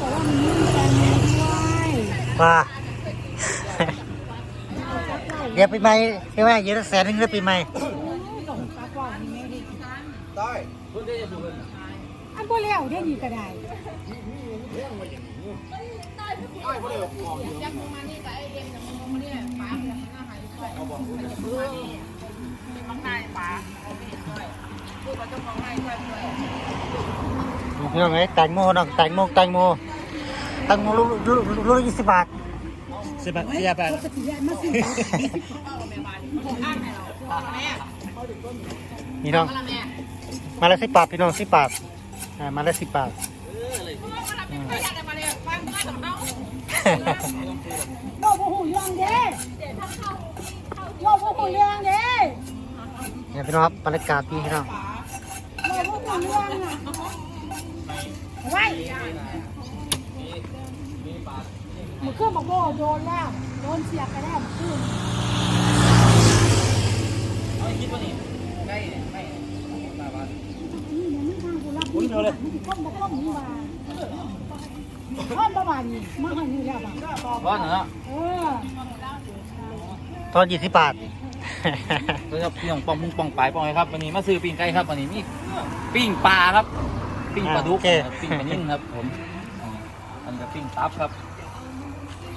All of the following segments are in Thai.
บอกว่ามันไม่มีแตงโมด้วยว่า เดี๋ยวปีใหม่ใช่ไหมเยอะแสนหนึงแล้วปีใหม่ส่งปลาก่อนนี่ไม่ได้ได้อันบ่แล้วเดี๋ยวนี้ก็ได้พี่น้องไงแตงโมน้องแตงโมแตงโมแตงโมลูกลูกลูกละยี่สิบบาทสิบบาทสิบบาทปกติมาสินี่น้อง มาแล้วสิบบาทพี่น้องสิบบาทอ่ามาแล้วสิบบาทอืมโลกบ่หูเรื่องเด้โลกบ่หูเรื่องเด้เนี่ยพี่น้องครับบรรยากาศดีพี่น้องโลกบ่หูเรื่องน่ะไว้ มันเครื่องบอกโบโดนแล้วโดนเสียบไปแล้วมันขึ้นนี่ยังไม่ทางกูรับนี่เลยก้มบ่ก้มนี่ว่าก้มประมาณนี้มาหันนี่แล้วบ่บ้านเหรอเออตอนยี่สิบบาทแล้วก็พี่น้องปองมุงปองปลายปองไงครับวันนี้มาซื้อปิ้งไก่ครับวันนี้มีปิ้งปลาครับ ปิ้งปลาดุกโอเคครับปิ้งปลานิ่นครับผม อ่าอันนี้ก็ปิ้งตับครับ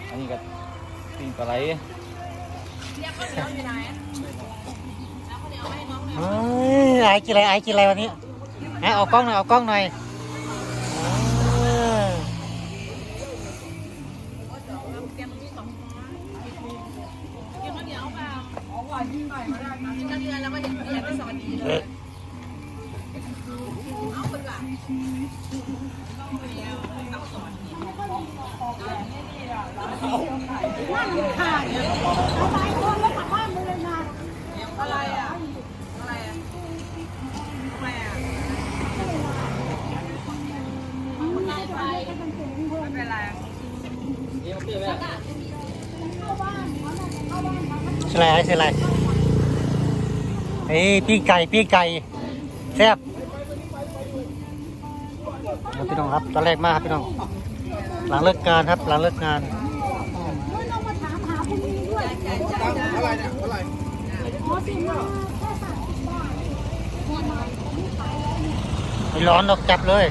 อันนี้ก็ปิ้งปลาไหลเฮ้ยไอ้กินอะไรไอ้กินอะไรวันนี้ไอ้เอากล้องหน่อยเอากล้องหน่อยเออเออ ว่ามันขาดเอะไรอะ อะไรอะทำไมอะมันไม่เป็นเสียไรเสียไหมเข้าบ้านเขาน่ะเข้าบ้านเขาใช่ไรไอ้ใช่ไรเฮ้ยปีกไก่ปีกไก่แซ่บเอาพี่น้องครับตอนแรกมากครับพี่น้อง หลังเลิกงานครับ หลังเลิกงาน เฮ้ยเรามาถามหา คุณนี้ด้วยอะไรเนี่ยเท่าไหร่อ๋อสิมาแค่สามสิบบาทคนมาไม่ขายแล้วเนี่ยไม่ร้อนหรอกจับเลย